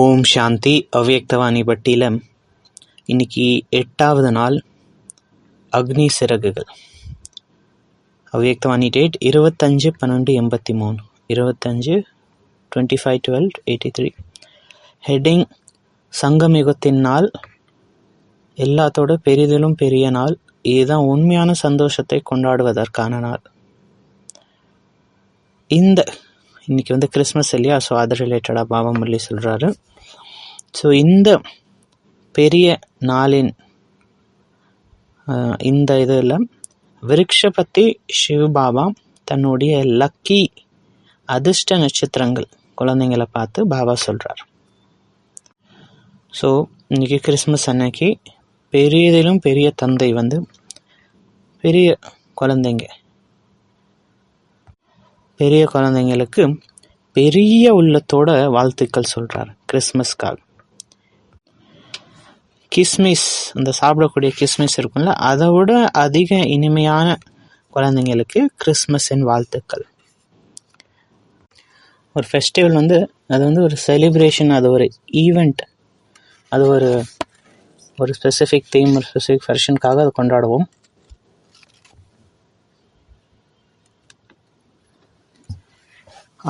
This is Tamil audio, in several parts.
ஓம் சாந்தி அவ்வியக்தவாணி பட்டியில் இன்றைக்கி எட்டாவது நாள் அக்னி சிறகுகள். அவ்வியக்தவாணி டேட் இருபத்தஞ்சு பன்னெண்டு எண்பத்தி மூணு இருபத்தஞ்சு twenty five twelve eighty three heading சங்கமிகத்தின் நாள். எல்லாத்தோட பெரிதிலும் பெரிய நாள். இதுதான் உண்மையான சந்தோஷத்தை கொண்டாடுவதற்கான நாள். இந்த இன்னைக்கு வந்து கிறிஸ்மஸ் இல்லையா? ஸோ அது ரிலேட்டடாக பாபா முரளி சொல்கிறாரு ஸோ இந்த பெரிய நாளின் இந்த இதில் விருட்சபத்தி சிவ பாபா தன்னுடைய லக்கி அதிர்ஷ்ட நட்சத்திரங்கள் குழந்தைங்களை பார்த்து பாபா சொல்கிறார் ஸோ இன்றைக்கி கிறிஸ்மஸ் அன்னைக்கு பெரியதிலும் பெரிய தந்தை வந்து பெரிய குழந்தைங்க பெரிய குழந்தைங்களுக்கு பெரிய உள்ளத்தோட வாழ்த்துக்கள் சொல்கிறார் கிறிஸ்மஸ்க்காக. கிஸ்மிஸ் அந்த சாப்பிடக்கூடிய கிஸ்மிஸ் இருக்கும்ல அதை விட அதிக இனிமையான குழந்தைங்களுக்கு கிறிஸ்மஸின் வாழ்த்துக்கள். ஒரு ஃபெஸ்டிவல் வந்து அது வந்து ஒரு செலிப்ரேஷன் அது ஒரு ஈவெண்ட் அது ஒரு ஒரு ஸ்பெசிஃபிக் தீம் ஒரு ஸ்பெசிஃபிக் ஃபங்க்ஷனுக்காக அதை கொண்டாடுவோம்.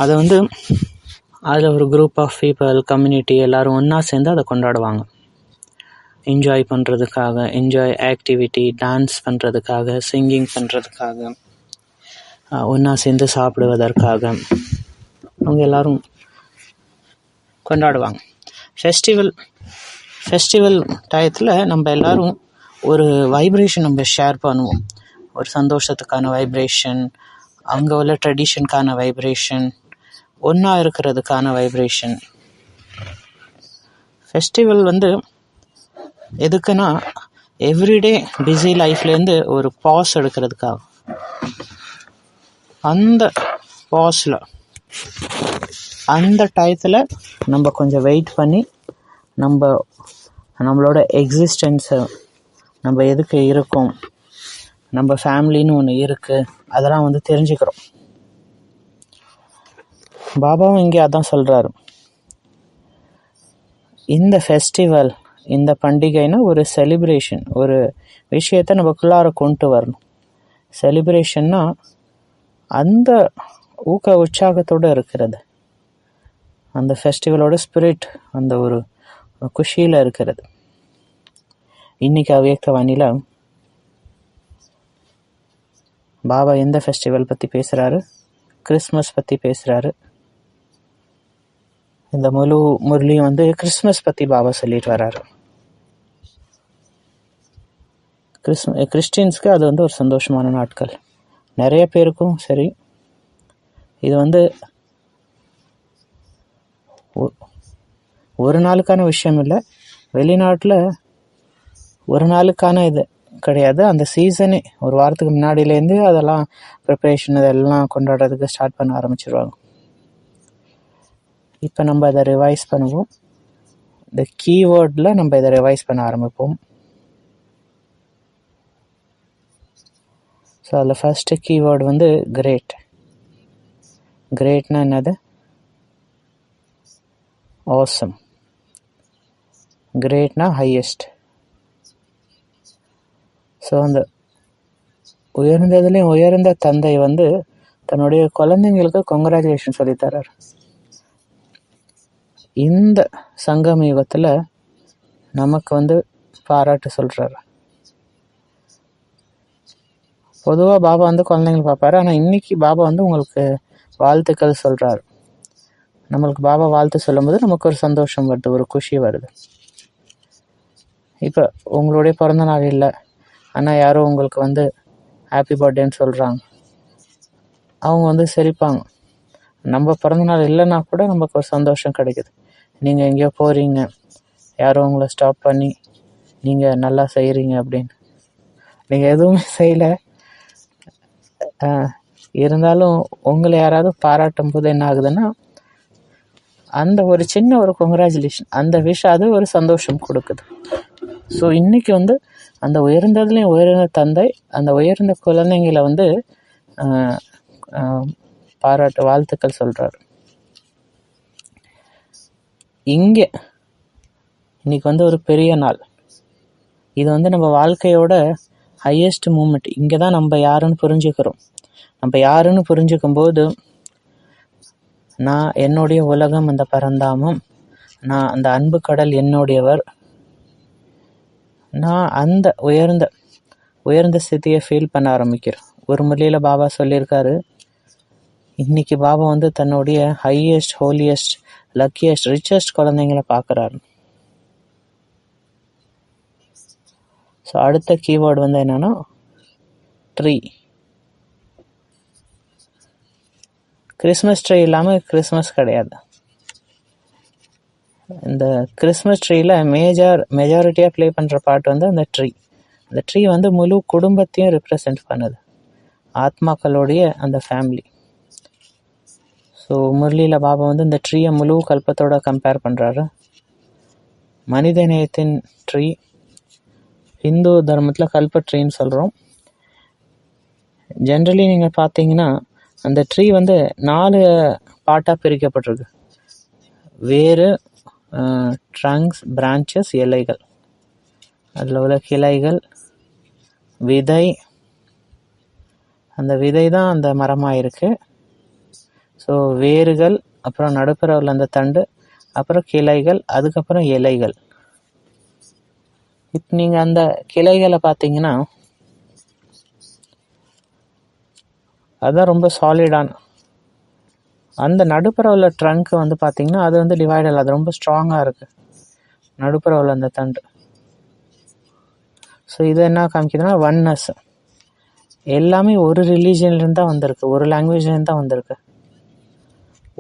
அதை வந்து அதில் ஒரு குரூப் ஆஃப் பீப்புள் கம்யூனிட்டி எல்லோரும் ஒன்றா சேர்ந்து அதை கொண்டாடுவாங்க. என்ஜாய் பண்ணுறதுக்காக என்ஜாய் ஆக்டிவிட்டி டான்ஸ் பண்ணுறதுக்காக சிங்கிங் பண்ணுறதுக்காக ஒன்றா சேர்ந்து சாப்பிடுவதற்காக அவங்க எல்லோரும் கொண்டாடுவாங்க. ஃபெஸ்டிவல் ஃபெஸ்டிவல் டயத்தில் நம்ம எல்லாரும் ஒரு வைப்ரேஷன் நம்ம ஷேர் பண்ணுவோம். ஒரு சந்தோஷத்துக்கான வைப்ரேஷன் அங்கே உள்ள ட்ரெடிஷனுக்கான வைப்ரேஷன் ஒன்றா இருக்கிறதுக்கான வைப்ரேஷன் ஃபெஸ்டிவல் வந்து எதுக்குன்னா எவ்ரிடே பிஸி லைஃப்லேருந்து ஒரு பாஸ் எடுக்கிறதுக்காக. அந்த பாஸில் அந்த டயத்தில் நம்ம கொஞ்சம் வெயிட் பண்ணி நம்ம நம்மளோட எக்ஸிஸ்டன்ஸை நம்ம எதுக்கு இருக்கோம் நம்ம ஃபேமிலின்னு ஒன்று இருக்குது அதெல்லாம் வந்து தெரிஞ்சுக்கிறோம். பாபாவும் இங்கே அதான் சொல்கிறாரு இந்த ஃபெஸ்டிவல் இந்த பண்டிகைனா ஒரு செலிப்ரேஷன் ஒரு விஷயத்தை நமக்குள்ளார கொண்டு வரணும். செலிப்ரேஷன்னா அந்த ஊக்க உற்சாகத்தோடு இருக்கிறது. அந்த ஃபெஸ்டிவலோட ஸ்பிரிட் அந்த ஒரு குஷியில் இருக்கிறது. இன்னைக்கு அவ்யக்த வானில பாபா எந்த ஃபெஸ்டிவல் பற்றி பேசுகிறாரு கிறிஸ்மஸ் பற்றி பேசுகிறாரு இந்த முழு முரளியும் வந்து கிறிஸ்மஸ் பற்றி பாபா சொல்லிட்டு வர்றாரு கிறிஸ்ம கிறிஸ்டின்ஸ்க்கு அது வந்து ஒரு சந்தோஷமான நாட்கள். நிறைய பேருக்கும் சரி. இது வந்து ஒரு நாளுக்கான விஷயம் இல்லை. வெளிநாட்டில் ஒரு நாளுக்கான இது கிடையாது. அந்த சீசனே ஒரு வாரத்துக்கு முன்னாடியிலேருந்து அதெல்லாம் ப்ரிப்பரேஷன் இதெல்லாம் கொண்டாடுறதுக்கு ஸ்டார்ட் பண்ண ஆரம்பிச்சிருவாங்க. இப்போ நம்ம அதை ரிவைஸ் பண்ணுவோம். இந்த கீவேர்டில் நம்ம இதை ரிவைஸ் பண்ண ஆரம்பிப்போம். ஸோ அதில் ஃபஸ்ட்டு கீவேர்டு வந்து கிரேட் கிரேட்னா என்னது? ஆசம் கிரேட்னா ஹையஸ்ட் ஸோ அந்த உயர்ந்ததுலேயும் உயர்ந்த தந்தை வந்து தன்னுடைய குழந்தைங்களுக்கு கொங்க்ராச்சுலேஷன் சொல்லித்தரார் இந்த சங்கம யுகத்தில் நமக்கு வந்து பாராட்டு சொல்கிறாரு பொதுவாக பாபா வந்து குழந்தைங்களை பார்ப்பாரு. ஆனால் இன்றைக்கி பாபா வந்து உங்களுக்கு வாழ்த்துக்கள் சொல்கிறாரு நம்மளுக்கு பாபா வாழ்த்து சொல்லும்போது நமக்கு ஒரு சந்தோஷம் வருது ஒரு குஷி வருது. இப்போ உங்களுடைய பிறந்த நாள் இல்லை. ஆனால் யாரோ உங்களுக்கு வந்து ஹாப்பி பர்த்டேன்னு சொல்கிறாங்க அவங்க வந்து சிரிப்பாங்க. நம்ம பிறந்த நாள் இல்லைன்னா கூட நமக்கு ஒரு சந்தோஷம் கிடைக்குது. நீங்கள் எங்கேயோ போகிறீங்க யாரோ உங்களை ஸ்டாப் பண்ணி நீங்கள் நல்லா செய்கிறீங்க அப்படின்னு. நீங்கள் எதுவுமே செய்யலை. இருந்தாலும் உங்களை யாராவது பாராட்டும் போது என்ன ஆகுதுன்னா அந்த ஒரு சின்ன ஒரு கொங்க்ராச்சுலேஷன் அந்த விஷயம் அது ஒரு சந்தோஷம் கொடுக்குது. ஸோ இன்றைக்கி வந்து அந்த உயர்ந்ததுலேயும் உயர்ந்த தந்தை அந்த உயர்ந்த குழந்தைங்களை வந்து பாராட்டு வாழ்த்துக்கள் சொல்கிறாரு இங்கே. இன்னைக்கு வந்து ஒரு பெரிய நாள். இது வந்து நம்ம வாழ்க்கையோட ஹையஸ்ட் மூமெண்ட் இங்கே தான் நம்ம யாருன்னு புரிஞ்சுக்கிறோம். நம்ம யாருன்னு புரிஞ்சுக்கும் போது நான் என்னுடைய உலகம் அந்த பரந்தாமம் நான் அந்த அன்பு கடல் என்னுடையவர் நான் அந்த உயர்ந்த உயர்ந்த ஸ்திதியை ஃபீல் பண்ண ஆரம்பிக்கிறேன். ஒரு முறையில் பாபா சொல்லியிருக்காரு இன்னைக்கு பாபா வந்து தன்னுடைய ஹையஸ்ட் ஹோலியஸ்ட் லக்கியஸ்ட் ரிச்சஸ்ட் குழந்தைங்கள பார்க்குறாரு. ஸோ அடுத்த கீவேர்டு வந்து என்னன்னா ட்ரீ கிறிஸ்மஸ் ட்ரீ இல்லாமல் கிறிஸ்மஸ் கிடையாது. இந்த கிறிஸ்மஸ் ட்ரீயில் மேஜர் மெஜாரிட்டியாக ப்ளே பண்ணுற பாட்டு வந்து அந்த ட்ரீ அந்த ட்ரீ வந்து முழு குடும்பத்தையும் ரெப்ரசன்ட் பண்ணுது. ஆத்மாக்களுடைய அந்த ஃபேமிலி ஸோ முரளியில் பாபா வந்து இந்த ட்ரீயை முழு கல்பத்தோட கம்பேர் பண்ணுறாரு மனித நேயத்தின் ட்ரீ ஹிந்து தர்மத்தில் கல்ப ட்ரீன்னு சொல்கிறோம் ஜென்ரலி நீங்கள் பார்த்தீங்கன்னா அந்த ட்ரீ வந்து நாலு பாட்டாக பிரிக்கப்பட்டிருக்கு. வேறு ட்ரங்க்ஸ் பிரான்ச்சஸ் இலைகள். அதில் உள்ள கிளைகள் விதை. அந்த விதை தான் அந்த மரமாக இருக்குது ஸோ வேர்கள் அப்புறம் நடுப்புற உள்ள அந்த தண்டு அப்புறம் கிளைகள் அதுக்கப்புறம் இலைகள். இப்போ நீங்கள் அந்த கிளைகளை பார்த்தீங்கன்னா அதுதான் ரொம்ப சாலிடான அந்த நடுப்புற உள்ள ட்ரங்க் வந்து பார்த்தீங்கன்னா அது வந்து டிவைடல் அது ரொம்ப ஸ்ட்ராங்காக இருக்குது நடுப்புற உள்ள அந்த தண்டு. ஸோ இது என்ன காமிக்குதுன்னா ஒன்னஸ் எல்லாமே ஒரு ரிலீஜன்லேருந்து தான் வந்திருக்கு ஒரு லாங்குவேஜ்லேருந்து தான் வந்திருக்கு.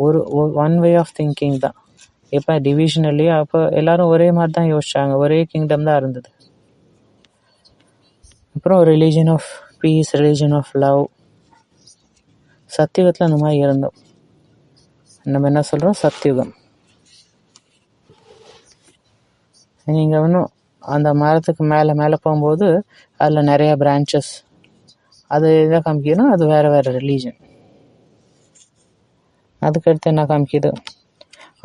ஒரு ஒன் வே ஆஃப் திங்கிங் தான். இப்போ டிவிஷன் அப்போ எல்லாரும் ஒரே மாதிரி தான் யோசிச்சாங்க. ஒரே கிங்டம் தான் இருந்தது. அப்புறம் religion of peace religion of love சத்தியுகத்தில் அந்த மாதிரி இருந்தோம். நம்ம என்ன சொல்கிறோம் சத்தியுகம். நீங்கள் இன்னும் அந்த மரத்துக்கு மேலே மேலே போகும்போது அதில் நிறைய பிரான்ச்சஸ் அது எதை காமிக்கணும் அது வேறு வேறு ரிலீஜன் அதுக்கடுத்து என்ன காமிக்குது?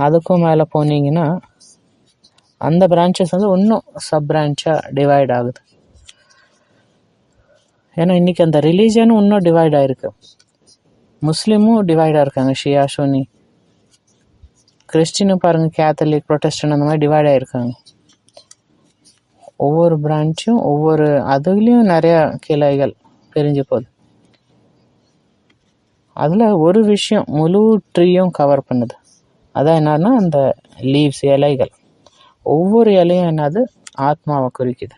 அதுக்கும் மேலே போனீங்கன்னா அந்த பிரான்ச்சஸ் வந்து இன்னும் சப் பிரான்ச்சாக டிவைட் ஆகுது. ஏன்னா இன்றைக்கி அந்த ரிலீஜனும் இன்னும் டிவைட் ஆகிருக்கு முஸ்லீமும் டிவைடாக இருக்காங்க ஷியா சோனி கிறிஸ்டினும் பாருங்கள் கேத்தலிக் ப்ரொட்டஸ்டன் அந்த மாதிரி டிவைட் ஆகிருக்காங்க ஒவ்வொரு பிரான்ச்சும் ஒவ்வொரு அதுலேயும் நிறையா கிளைகள் பிரிஞ்சு போகுது. அதில் ஒரு விஷயம் முழு ட்ரீயும் கவர் பண்ணுது. அதான் என்னன்னா அந்த லீவ்ஸ் இலைகள். ஒவ்வொரு இலையும் என்னது? ஆத்மாவை குறிக்குது.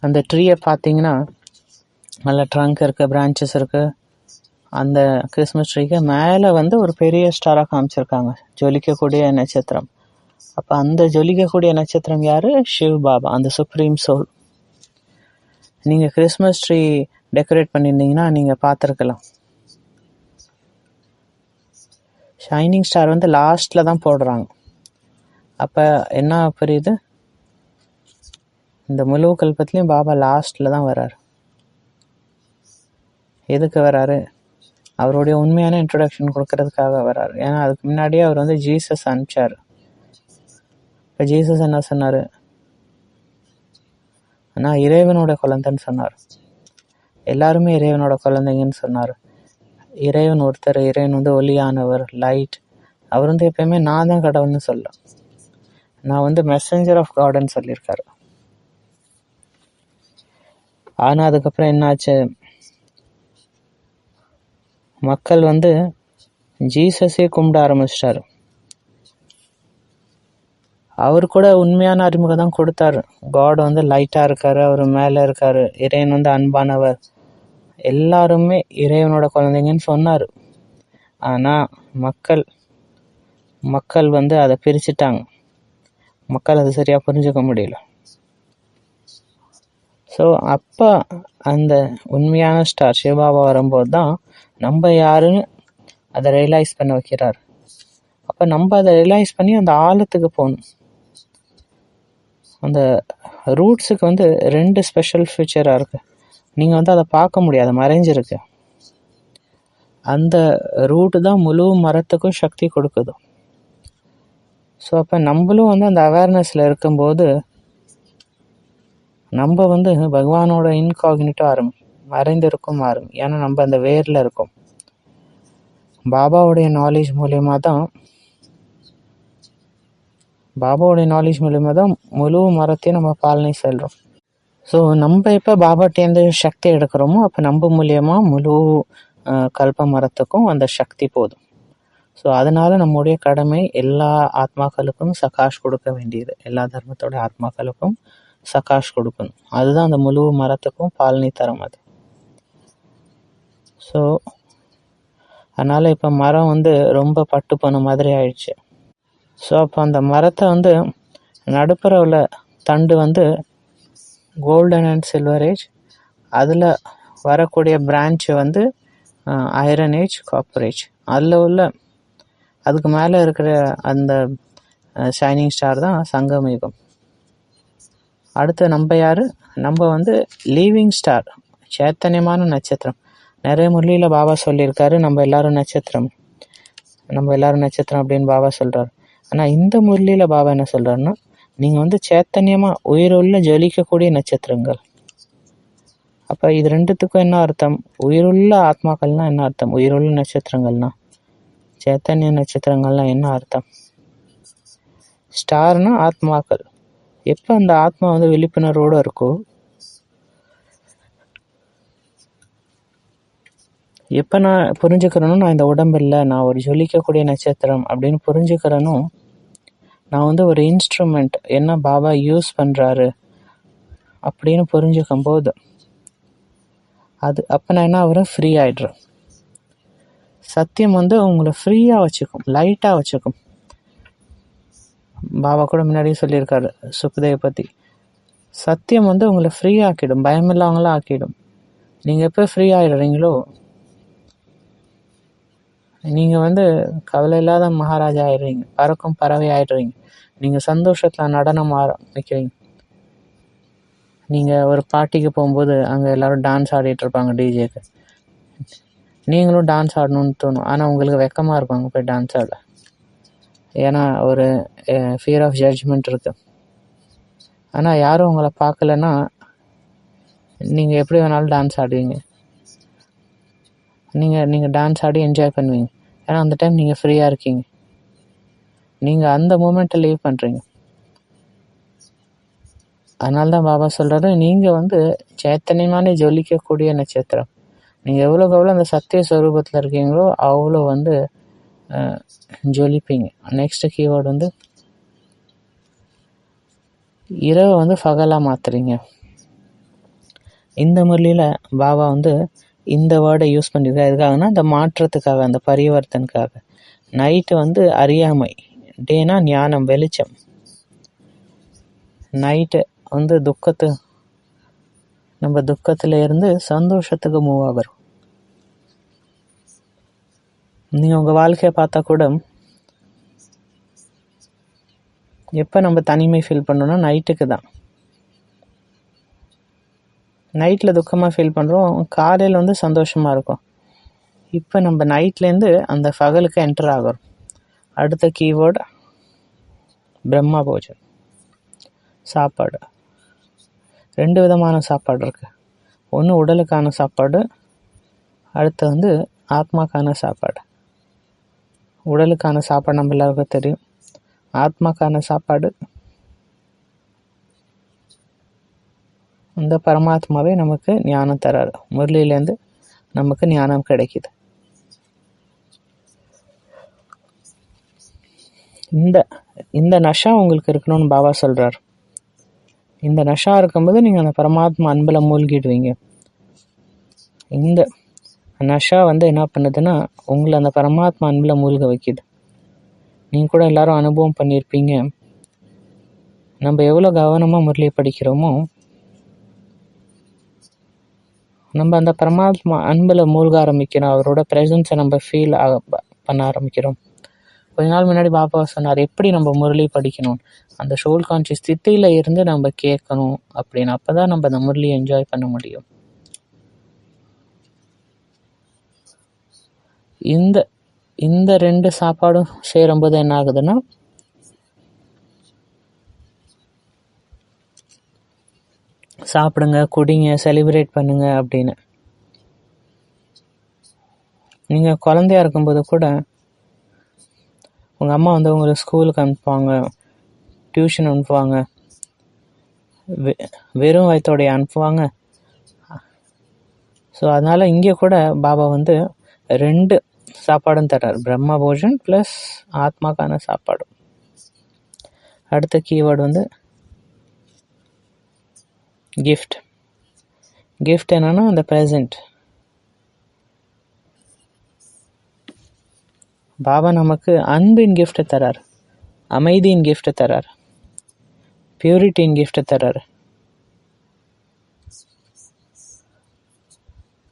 அந்த ட்ரீயை பார்த்தீங்கன்னா நல்ல ட்ரங்க் இருக்குது பிரான்ச்சஸ் இருக்குது அந்த கிறிஸ்மஸ் ட்ரீக்கு மேலே வந்து ஒரு பெரிய ஸ்டாராக காமிச்சிருக்காங்க. ஜொலிக்கக்கூடிய நட்சத்திரம். அப்போ அந்த ஜொலிக்கக்கூடிய நட்சத்திரம் யார்? ஷிவ் பாபா அந்த சுப்ரீம் சோல் நீங்கள் கிறிஸ்மஸ் ட்ரீ டெக்கரேட் பண்ணியிருந்தீங்கன்னா நீங்கள் பார்த்துருக்கலாம். ஷைனிங் ஸ்டார் வந்து லாஸ்ட்டில் தான் போடுறாங்க. அப்போ என்ன புரியுது? இந்த முழு கல்பத்துலேயும் பாபா லாஸ்ட்டில் தான் வர்றார். எதுக்கு வராரு அவருடைய உண்மையான இன்ட்ரொடக்ஷன் கொடுக்கறதுக்காக வர்றாரு. ஏன்னா அதுக்கு முன்னாடியே அவர் வந்து ஜீசஸ் அனுப்பிச்சார். இப்போ ஜீசஸ் என்ன சொன்னார்? நான் இறைவனோட குழந்தைன்னு சொன்னார். எல்லாருமே இறைவனோட குழந்தைங்கன்னு சொன்னார். இறைவன் ஒருத்தர் இறைவன் வந்து ஒளியானவர் லைட் அவர் வந்து எப்பயுமே நான் தான் கடவுள்னு சொல்ல நான் வந்து மெசஞ்சர் ஆஃப் காடுன்னு சொல்லியிருக்காரு. ஆனால் அதுக்கப்புறம் என்னாச்சு? மக்கள் வந்து ஜீசஸே கும்பிட ஆரம்பிச்சிட்டாரு. அவர் கூட உண்மையான அறிமுகம் தான் கொடுத்தாரு. காட் வந்து லைட்டாக இருக்காரு அவர் மேலே இருக்காரு. இறைவன் வந்து அன்பானவர். எல்லாருமே இறைவனோட குழந்தைங்கன்னு சொன்னார். ஆனால் மக்கள் மக்கள் வந்து அதை பிரிச்சுட்டாங்க. மக்கள் அதை சரியாக புரிஞ்சுக்க முடியல. ஸோ அப்போ அந்த உண்மையான ஸ்டார் சிவபாபா வரும்போது தான் நம்ம யாருன்னு அதை ரியலைஸ் பண்ண வைக்கிறார். அப்போ நம்ம அதை ரியலைஸ் பண்ணி அந்த ஆழத்துக்கு போகணும். அந்த ரூட்ஸுக்கு வந்து ரெண்டு ஸ்பெஷல் ஃபீச்சராக இருக்குது நீங்கள் வந்து அதை பார்க்க முடியாது மறைஞ்சிருக்கு. அந்த ரூட்டு தான் முழு மரத்துக்கும் சக்தி கொடுக்குது. ஸோ அப்போ நம்மளும் வந்து அந்த அவேர்னஸில் இருக்கும்போது நம்ம வந்து பகவானோட இன்காகினிட்டோ ஆரம்பி மறைந்திருக்கும் ஆரம்பி ஏன்னா நம்ம அந்த வேரில் இருக்கோம். பாபாவுடைய நாலேஜ் மூலயமா தான் பாபாவோடைய நாலேஜ் மூலயமா தான் முழு மரத்தையும் நம்ம பாலனை செல்கிறோம் ஸோ நம்ம எப்போ பாபாட்டேருந்து சக்தி எடுக்கிறோமோ அப்போ நம்ம மூலியமாக முழு கல்ப மரத்துக்கும் அந்த சக்தி போதும். ஸோ அதனால் நம்முடைய கடமை எல்லா ஆத்மாக்களுக்கும் சகாஷ் கொடுக்க வேண்டியது. எல்லா தர்மத்தோடைய ஆத்மாக்களுக்கும் சகாஷ் கொடுக்கணும். அதுதான் அந்த முழு மரத்துக்கும் பாலனை தரும் அது. ஸோ அதனால் இப்போ மரம் வந்து ரொம்ப பட்டு போன மாதிரி ஆயிடுச்சு. ஸோ அப்போ அந்த மரத்தை வந்து நடுப்புற உள்ள தண்டு வந்து கோல்டன் அண்ட் சில்வர் ஏஜ் அதில் வரக்கூடிய பிரான்ச்சு வந்து ஐரன் ஏஜ் காப்பர் ஏஜ் அதில் உள்ள அதுக்கு மேலே இருக்கிற அந்த ஷைனிங் ஸ்டார் தான் சங்கமயுகம். அடுத்து நம்ம யார்? நம்ம வந்து லீவிங் ஸ்டார் சேத்தன்யமான நட்சத்திரம். நிறைய முரளியில் பாபா சொல்லியிருக்காரு நம்ம எல்லாரும் நட்சத்திரம். நம்ம எல்லாரும் நட்சத்திரம் அப்படின்னு பாபா சொல்கிறார் ஆனால் இந்த முரளியில் பாபா என்ன சொல்கிறாருன்னா நீங்கள் வந்து சேத்தன்யமாக உயிருள்ள ஜொலிக்கக்கூடிய நட்சத்திரங்கள். அப்போ இது ரெண்டுத்துக்கும் என்ன அர்த்தம்? உயிருள்ள ஆத்மாக்கள்னால் என்ன அர்த்தம்? உயிருள்ள நட்சத்திரங்கள்னா? சேத்தன்ய நட்சத்திரங்கள்னா என்ன அர்த்தம்? ஸ்டார்னா ஆத்மாக்கள். எப்போ அந்த ஆத்மா வந்து விழிப்புணர்வோடு இருக்கோ எப்போ நான் புரிஞ்சுக்கிறேனோ நான் இந்த உடம்பு இல்லை நான் ஒரு ஜொலிக்கக்கூடிய நட்சத்திரம் அப்படின்னு புரிஞ்சுக்கிறேனோ நான் வந்து ஒரு இன்ஸ்ட்ருமெண்ட் என்ன பாபா யூஸ் பண்ணுறாரு அப்படின்னு புரிஞ்சுக்கும் போது அது அப்போ நான் என்ன ஆகுறேன்? ஃப்ரீ ஆகிடுறேன் சத்தியம் வந்து உங்களை ஃப்ரீயாக வச்சுக்கும் லைட்டாக வச்சுக்கும். பாபா கூட முன்னாடியே சொல்லியிருக்காரு சுக்தேவை பற்றி சத்தியம் வந்து உங்களை ஃப்ரீ ஆக்கிடும் பயமில்லாமலாம் ஆக்கிடும். நீங்கள் எப்போ ஃப்ரீ ஆகிடுறீங்களோ நீங்கள் வந்து கவலை இல்லாத மகாராஜா ஆயிடுறீங்க. பறக்கும் பறவை ஆயிடுறீங்க. நீங்கள் சந்தோஷத்தில் நடனம் ஆரம்பிக்கிறீங்க நீங்கள் ஒரு பார்ட்டிக்கு போகும்போது அங்கே எல்லோரும் டான்ஸ் ஆடிட்டு இருப்பாங்க டிஜேக்கு நீங்களும் டான்ஸ் ஆடணும்னு தோணும். ஆனால் உங்களுக்கு வெக்கமாக இருக்கும் அங்கே போய் டான்ஸ் ஆட. ஏன்னா ஒரு ஃபியர் ஆஃப் ஜட்ஜ்மெண்ட் இருக்கு. ஆனால் யாரும் உங்களை பார்க்கலன்னா நீங்கள் எப்படி வேணாலும் டான்ஸ் ஆடுவீங்க. நீங்கள் நீங்கள் டான்ஸ் ஆடி என்ஜாய் பண்ணுவீங்க. ஏன்னா அந்த டைம் நீங்கள் ஃப்ரீயாக இருக்கீங்க. நீங்கள் அந்த மூமெண்ட்டை லீவ் பண்ணுறீங்க அதனால தான் பாபா சொல்கிறாரு நீங்கள் வந்து சேத்தன்யமான ஜொலிக்கக்கூடிய நட்சத்திரம். நீங்கள் எவ்வளோக்கு எவ்வளோ அந்த சத்திய ஸ்வரூபத்தில் இருக்கீங்களோ அவ்வளோ வந்து ஜொலிப்பீங்க. நெக்ஸ்ட் கீவேர்டு வந்து இரவை வந்து ஃபகலாக மாற்றுறீங்க இந்த முறையில் பாபா வந்து இந்த வேர்டை யூஸ் பண்ணியிருக்காரு எதுக்காகனா இந்த மாற்றத்துக்காக அந்த பரிவர்த்தனுக்காக. நைட்டு வந்து அறியாமை. டேனா ஞானம் வெளிச்சம். நைட்டு வந்து துக்கத்து நம்ம துக்கத்தில் இருந்து சந்தோஷத்துக்கு மூவ் ஆகிறோம் நீங்கள் உங்கள் வாழ்க்கையை பார்த்தா கூட எப்போ நம்ம தனிமை ஃபீல் பண்ணோன்னா நைட்டுக்கு தான். நைட்டில் துக்கமாக ஃபீல் பண்ணுறோம் காலையில் வந்து சந்தோஷமாக இருக்கும். இப்போ நம்ம நைட்லேருந்து அந்த பகலுக்கு என்டர் ஆகிறோம். அடுத்த கீவேர்டு பிரம்மா போஜன் சாப்பாடு. ரெண்டு விதமான சாப்பாடு இருக்குது ஒன்று உடலுக்கான சாப்பாடு அடுத்து வந்து ஆத்மாக்கான சாப்பாடு. உடலுக்கான சாப்பாடு நம்ம எல்லாருக்கும் தெரியும். ஆத்மாக்கான சாப்பாடு இந்த பரமாத்மாவே நமக்கு ஞானம் தராரு. முரளியிலேருந்து நமக்கு ஞானம் கிடைக்குது. இந்த இந்த நஷா உங்களுக்கு இருக்கணும்னு பாபா சொல்கிறார் இந்த நஷா இருக்கும்போது நீங்கள் அந்த பரமாத்மா அன்பில் மூழ்கிடுவீங்க. இந்த நஷா வந்து என்ன பண்ணுதுன்னா உங்களை அந்த பரமாத்மா அன்பில் மூழ்க வைக்குது. நீங்கள் கூட எல்லாரும் அனுபவம் பண்ணியிருப்பீங்க நம்ம எவ்வளோ கவனமாக முரளி படிக்கிறோமோ நம்ம அந்த பரமாத்மா அன்பில் மூழ்க ஆரம்பிக்கிறோம் அவரோட ப்ரெசன்ஸை நம்ம ஃபீல் ஆக பண்ண ஆரம்பிக்கிறோம். கொஞ்ச நாள் முன்னாடி பாபா சொன்னார் எப்படி நம்ம முரளி படிக்கணும்? அந்த சோல் கான்ஷியஸ் தித்தியில் இருந்து நம்ம கேட்கணும் அப்படின்னு. அப்போ தான் நம்ம அந்த முரளியை என்ஜாய் பண்ண முடியும். இந்த இந்த ரெண்டு சாப்பாடும் சேரும்போது என்ன ஆகுதுன்னா சாப்பிடுங்க குடிங்க செலிப்ரேட் பண்ணுங்க அப்படின்னு. நீங்கள் குழந்தையா இருக்கும்போது கூட உங்கள் அம்மா வந்து உங்களை ஸ்கூலுக்கு அனுப்புவாங்க டியூஷன் அனுப்புவாங்க வெ- வெறும் வயத்தோடைய அனுப்புவாங்க. ஸோ அதனால் இங்கே கூட பாபா வந்து ரெண்டு சாப்பாடும் தர்றார். பிரம்ம போஜன் ப்ளஸ் ஆத்மாக்கான சாப்பாடு அடுத்த கீவேர்டு வந்து கிஃப்ட் கிஃப்ட் என்னன்னா அந்த ப்ரெசன்ட் பாபா நமக்கு அன்பின் கிஃப்டை தரார். அமைதியின் கிஃப்டை தரார். பியூரிட்டியின் கிஃப்டை தரார்.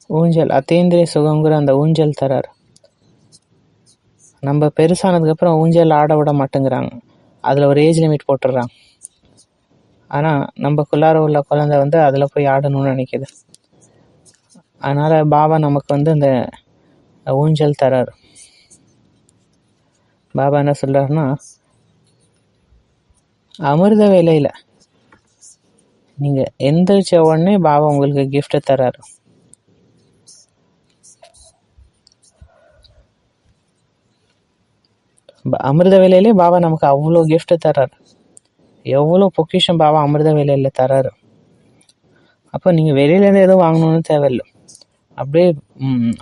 ஊஞ்சல் அத்தேந்திரிய சுகங்கிற அந்த ஊஞ்சல் தரார். நம்ம பெருசானதுக்கப்புறம் ஊஞ்சல் ஆட விட மாட்டேங்கிறாங்க. அதில் ஒரு ஏஜ் லிமிட் போட்டுடுறாங்க. ஆனால் நம்மக்குள்ளார உள்ள குழந்தை வந்து அதில் போய் ஆடணும்னு நினைக்குது. அதனால் பாபா நமக்கு வந்து இந்த ஊஞ்சல் தரார். பாபா என்ன சொல்கிறாருன்னா அமிர்த வேலையில் நீங்கள் எந்திரிச்ச உடனே பாபா உங்களுக்கு கிஃப்ட்டு தராரு. அமிர்த வேலையிலே பாபா நமக்கு அவ்வளோ கிஃப்ட்டு தர்றாரு எவ்வளோ பொக்கிஷம் பாபா அமிர்த வேலையில் தராரு. அப்போ நீங்கள் வெளியிலேருந்து எதுவும் வாங்கணும்னு தேவையில்லை. அப்படியே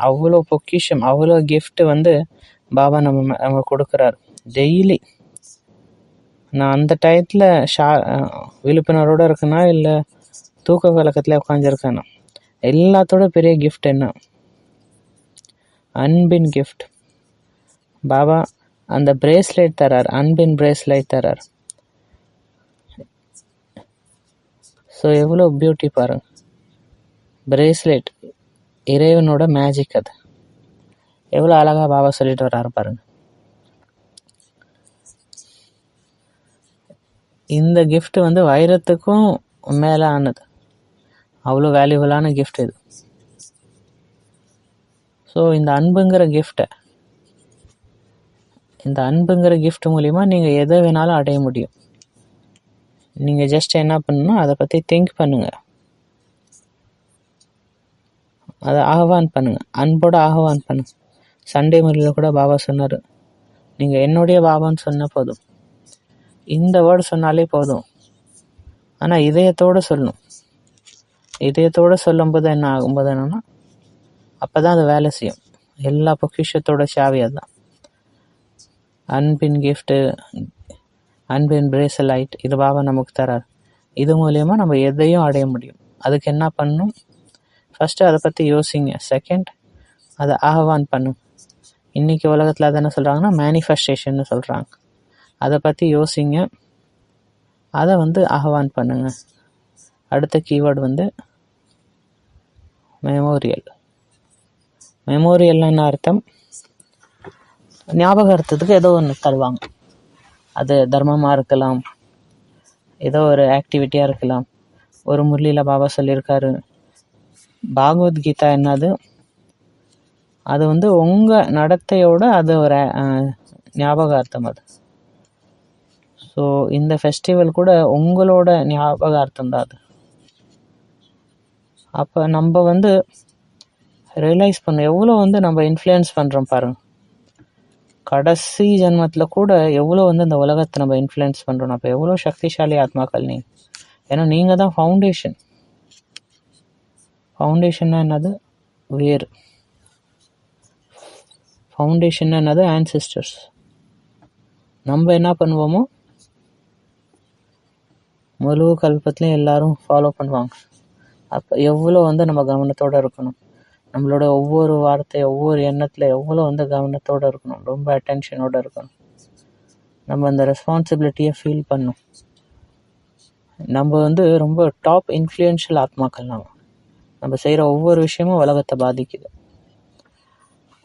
அவ்வளோ பொக்கிஷம் அவ்வளோ கிஃப்ட்டு வந்து பாபா நம்ம நம்ம கொடுக்குறாரு. டெய்லி நான் அந்த டயத்தில் ஷா அஹ், இருக்கேனா இல்லை தூக்க கலக்கத்தில் உட்காந்துருக்கேனா எல்லாத்தோட பெரிய கிஃப்ட் என்ன? அன்பின் கிஃப்ட் பாபா அந்த பிரேஸ்லெட் தரார் அன்பின் பிரேஸ்லெட் தரார். ஸோ எவ்வளோ பியூட்டி பாருங்க. பிரேஸ்லெட் இறைவனோட மேஜிக் அது. எவ்வளோ அழகா பாபா சொல்லிட்டு வர்றாரு பாருங்க. இந்த கிஃப்ட் வந்து வைரத்துக்கும் மேலே ஆனது. அவ்வளோ வேல்யூபுளான கிஃப்ட் இது. ஸோ இந்த அன்புங்கிற கிஃப்ட்டை இந்த அன்புங்கிற கிஃப்ட் மூலிமா நீங்கள் எதை வேணாலும் அடைய முடியும். நீங்கள் ஜஸ்ட் என்ன பண்ணணும் அதை பற்றி திங்க் பண்ணுங்கள் அதை ஆஹ்வான் பண்ணுங்கள் அன்போட ஆஹ்வான் பண்ணுங்கள் சண்டே முறையில் கூட பாபா சொன்னார். நீங்கள் என்னுடைய பாபான்னு சொன்னால் போதும். இந்த வேர்டு சொன்னாலே போதும். ஆனால் இதயத்தோடு சொல்லணும். இதயத்தோடு சொல்லும்போது என்ன ஆகும்போது என்னென்னா அப்போ தான் அது வேலை செய்யும். எல்லா பொக்கிஷத்தோட சாவி அதுதான் அன்பின் கிஃப்ட்டு அன்பின் பிரேசலைட் இது பாபா நமக்கு தரார். இது மூலயமா நம்ம எதையும் அடைய முடியும். அதுக்கு என்ன பண்ணணும் ஃபஸ்ட்டு அதை பற்றி யோசிங்க. செகண்ட் அதை ஆஹ்வான் பண்ணும். இன்றைக்கி உலகத்தில் அதை என்ன சொல்கிறாங்கன்னா மேனிஃபெஸ்டேஷன்னு சொல்கிறாங்க அதை பற்றி யோசிங்க. அதை வந்து ஆஹ்வான் பண்ணுங்க. அடுத்த கீவேர்டு வந்து மெமோரியல் மெமோரியல்னா என்ன அர்த்தம்? ஞாபகார்த்தத்துக்கு ஏதோ ஒன்று தருவாங்க. அது தர்மமாக இருக்கலாம். ஏதோ ஒரு ஆக்டிவிட்டியாக இருக்கலாம். ஒரு முரளியில் பாபா சொல்லியிருக்காரு. பகவத்கீதா என்னது? அது வந்து உங்கள் நடத்தையோட அது ஒரு ஞாபகார்த்தம் அது. ஸோ இந்த ஃபெஸ்டிவல் கூட உங்களோட ஞாபகார்த்தம் தான் அது. அப்போ நம்ம வந்து ரியலைஸ் பண்ண எவ்வளோ வந்து நம்ம இன்ஃப்ளூயன்ஸ் பண்ணுறோம் பாருங்க. கடைசி ஜென்மத்தில் கூட எவ்வளோ வந்து இந்த உலகத்தை நம்ம இன்ஃப்ளூயன்ஸ் பண்ணுறோம் அப்போ எவ்வளோ சக்திசாலி ஆத்மாக்கள் நீ? ஏன்னா நீங்கள் தான் ஃபவுண்டேஷன் ஃபவுண்டேஷன்னா என்னது? வேர் ஃபவுண்டேஷன் என்னது? ஆன்சிஸ்டர்ஸ் நம்ம என்ன பண்ணுவோமோ முழு கல்பத்துலேயும் எல்லாரும் ஃபாலோ பண்ணுவாங்க. அப்போ எவ்வளோ வந்து நம்ம கவனத்தோடு இருக்கணும்? நம்மளோட ஒவ்வொரு வார்த்தை ஒவ்வொரு எண்ணத்தில் எவ்வளோ வந்து கவனத்தோடு இருக்கணும் ரொம்ப அட்டென்ஷனோடு இருக்கணும். நம்ம அந்த ரெஸ்பான்சிபிலிட்டியை ஃபீல் பண்ணும் நம்ம வந்து ரொம்ப டாப் இன்ஃப்ளூயன்ஷியல் ஆத்மாக்கள் நம்ம நம்ம செய்கிற ஒவ்வொரு விஷயமும் உலகத்தை பாதிக்குது.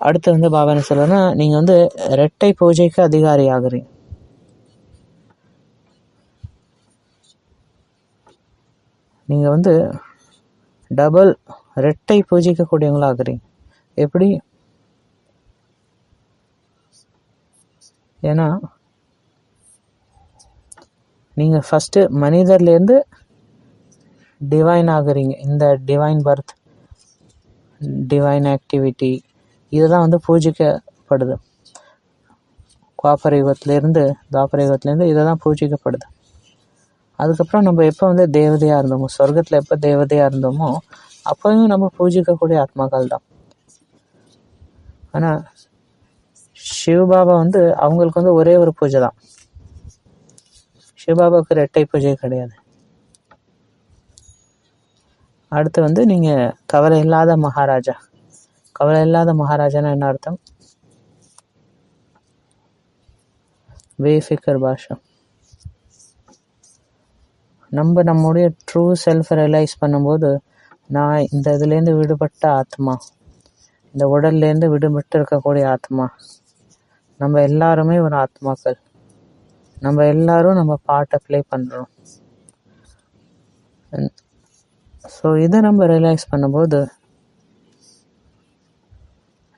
அடுத்து வந்து பாபா என்ன சொல்கிறேன்னா நீங்கள் வந்து ரெட்டை பூஜைக்கு அதிகாரி ஆகுறீங்க நீங்கள் வந்து டபுள் ரெட்டை பூஜிக்கக்கூடியவங்களா ஆகுறீங்க எப்படி? ஏன்னா நீங்கள் ஃபஸ்ட்டு மனிதர்லேருந்து டிவைன் ஆகுறீங்க. இந்த டிவைன் பர்த் டிவைன் ஆக்டிவிட்டி இதுதான் வந்து பூஜிக்கப்படுது. குவாப்பர யுகத்துலேருந்து தாப்பர யுகத்துலேருந்து இதை தான் பூஜிக்கப்படுது. அதுக்கப்புறம் நம்ம எப்போ வந்து தேவதையாக இருந்தோமோ சொர்க்கத்தில் எப்போ தேவதையாக இருந்தோமோ அப்போயும் நம்ம பூஜிக்கக்கூடிய ஆத்மாக்கள் தான் ஆனால் சிவபாபா வந்து அவங்களுக்கு வந்து ஒரே ஒரு பூஜை தான் சிவபாபாவுக்கு ரெட்டை பூஜை கிடையாது. அடுத்து வந்து நீங்கள் கவலை இல்லாத மகாராஜா. கவலை இல்லாத மகாராஜான்னா என்ன அர்த்தம்? பேஃபிக்கர் பாஷா. நம்ம நம்முடைய ட்ரூ செல்ஃப் ரியலைஸ் பண்ணும்போது நான் இந்த இதுலேருந்து விடுபட்ட ஆத்மா. இந்த உடல்லேருந்து விடுபட்டு இருக்கக்கூடிய ஆத்மா. நம்ம எல்லாருமே ஒரு ஆத்மாக்கள். நம்ம எல்லாரும் நம்ம பாட்டை ப்ளே பண்ணுறோம் ஸோ இதை நம்ம ரியலைஸ் பண்ணும்போது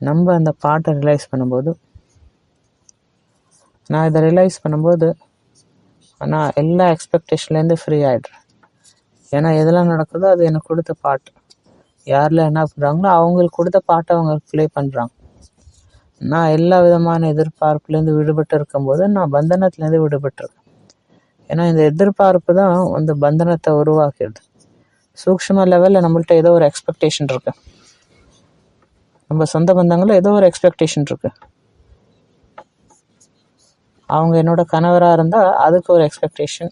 நம்ம அந்த பாட்டை ரியலைஸ் பண்ணும்போது நான் இதை ரியலைஸ் பண்ணும்போது நான் எல்லா எக்ஸ்பெக்டேஷன்லேருந்து ஃப்ரீ ஆகிடுறேன் ஏன்னா எதெல்லாம் நடக்குதோ அது எனக்கு கொடுத்த பாட்டு யாரில் என்ன பண்ணுறாங்களோ அவங்களுக்கு கொடுத்த பாட்டை அவங்க ப்ளே பண்ணுறாங்க நான் எல்லா விதமான எதிர்பார்ப்புலேருந்து விடுபட்டு இருக்கும்போது நான் பந்தனத்துலேருந்து விடுபட்டிருக்கேன். ஏன்னா இந்த எதிர்பார்ப்பு தான் அந்த பந்தனத்தை உருவாக்கிடுது சூக்ஷ்ம லெவலில் நம்மள்ட்ட ஏதோ ஒரு எக்ஸ்பெக்டேஷன் இருக்கு. நம்ம சொந்த பந்தங்களில் ஏதோ ஒரு எக்ஸ்பெக்டேஷன் இருக்கு. அவங்க என்னோட கணவராக இருந்தால் அதுக்கு ஒரு எக்ஸ்பெக்டேஷன்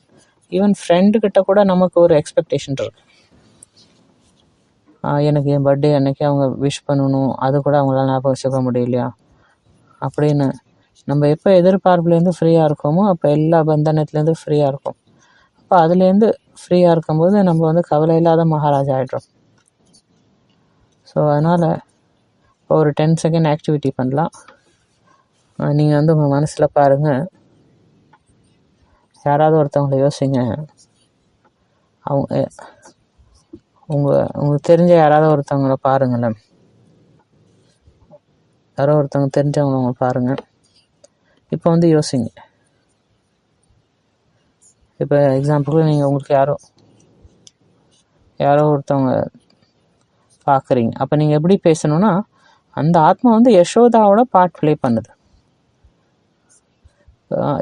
ஈவன் ஃப்ரெண்டு கிட்ட கூட நமக்கு ஒரு எக்ஸ்பெக்டேஷன் இருக்கு. எனக்கு என் பர்த்டே அன்னைக்கு அவங்க விஷ் பண்ணணும். அது கூட அவங்களால ஞாபகம் வச்சுக்க முடியலையா? அப்படின்னு நம்ம எப்போ எதிர்பார்ப்புலேருந்து ஃப்ரீயாக இருக்கோமோ அப்போ எல்லா பந்தனத்துலேருந்து ஃப்ரீயாக இருக்கும். அப்போ அதுலேருந்து ஃப்ரீயாக இருக்கும்போது நம்ம வந்து கவலை இல்லாத மகாராஜா ஆகிடுறோம் ஸோ அதனால் இப்போ ஒரு டென் செகண்ட் ஆக்டிவிட்டி பண்ணலாம். நீங்கள் வந்து உங்கள் மனசில் பாருங்கள் யாராவது ஒருத்தவங்களை யோசிங்க. அவங்க உங்கள் உங்களுக்கு தெரிஞ்ச யாராவது ஒருத்தவங்களை பாருங்களேன். யாரோ ஒருத்தவங்க தெரிஞ்சவங்கள பாருங்கள் இப்போ வந்து யோசிங்க. இப்போ எக்ஸாம்பிளுக்கு நீங்கள் உங்களுக்கு யாரோ யாரோ ஒருத்தவங்க பார்க்குறீங்க அப்போ நீங்கள் எப்படி பேசணும்னா அந்த ஆத்மா வந்து யசோதாவோட பார்ட் ப்ளே பண்ணுது.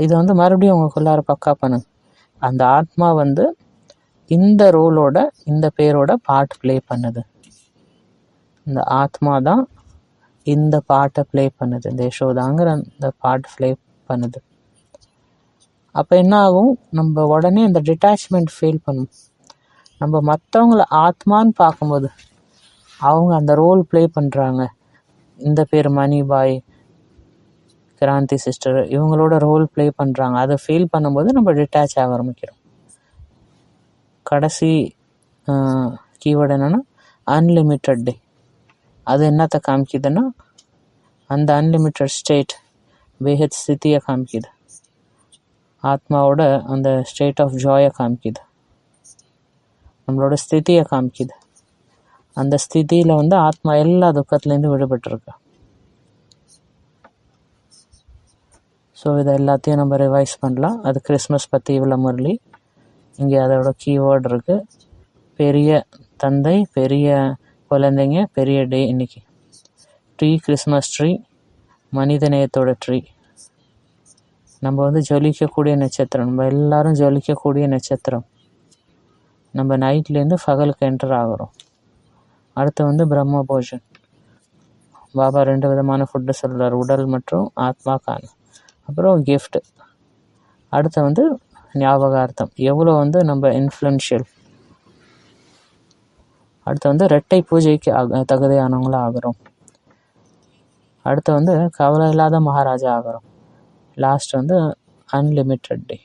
இதை வந்து மறுபடியும் உங்களுக்குள்ளார பக்கா பண்ணுங்க. அந்த ஆத்மா வந்து இந்த ரோலோட இந்த பேரோட பாட்டு ப்ளே பண்ணுது. இந்த ஆத்மா தான் இந்த பாட்டை ப்ளே பண்ணுது. இந்த யசோதாங்கிற அந்த பாட்டு ப்ளே பண்ணுது. அப்போ என்ன ஆகும்? நம்ம உடனே அந்த டிட்டாச்மெண்ட் ஃபீல் பண்ணும். நம்ம மற்றவங்கள ஆத்மான்னு பார்க்கும்போது அவங்க அந்த ரோல் ப்ளே பண்ணுறாங்க இந்த பேர் மணி பாய் கிராந்தி சிஸ்டர் இவங்களோட ரோல் ப்ளே பண்ணுறாங்க அதை ஃபீல் பண்ணும்போது நம்ம டிட்டாச் ஆக ஆரம்பிக்கிறோம். கடைசி கீவேர்டு என்னென்னா அன்லிமிட்டட் டே அது என்னத்தை காமிக்குதுன்னா அந்த அன்லிமிட்டட் ஸ்டேட் பேஹத் ஸ்திதியை காமிக்குது. ஆத்மாவோட அந்த ஸ்டேட் ஆஃப் ஜாயை காமிக்குது. நம்மளோட ஸ்திதியை காமிக்குது. அந்த ஸ்திதியில் வந்து ஆத்மா எல்லா துக்கத்துலேருந்து விடுபட்டுருக்கு. ஸோ இதை எல்லாத்தையும் நம்ம ரிவைஸ் பண்ணலாம். அது கிறிஸ்மஸ் பற்றி இவ்வளோ முரளி. இங்கே அதோட கீவேர்டு இருக்குது பெரிய தந்தை பெரிய குழந்தைங்க பெரிய டே இன்னைக்கு. ட்ரீ கிறிஸ்மஸ் ட்ரீ மனித நேயத்தோட ட்ரீ நம்ம வந்து ஜொலிக்கக்கூடிய நட்சத்திரம். நம்ம எல்லாரும் ஜொலிக்கக்கூடிய நட்சத்திரம். நம்ம நைட்லேருந்து பகலுக்கு என்டர் ஆகிறோம். அடுத்து வந்து பிரம்ம போஜன் பாபா ரெண்டு விதமான ஃபுட்டு சொல்கிறார் உடல் மற்றும் ஆத்மாக்கான அப்புறம் கிஃப்ட் அடுத்து வந்து ஞாபகார்த்தம். எவ்வளோ வந்து நம்ம இன்ஃப்ளூன்ஷியல் அடுத்து வந்து ரெட்டை பூஜைக்கு ஆக தகுதியானவங்களா ஆகிறோம். அடுத்து வந்து கவலை இல்லாத மகாராஜா ஆகிறோம். லாஸ்ட் வந்து அன்லிமிட்டட் டே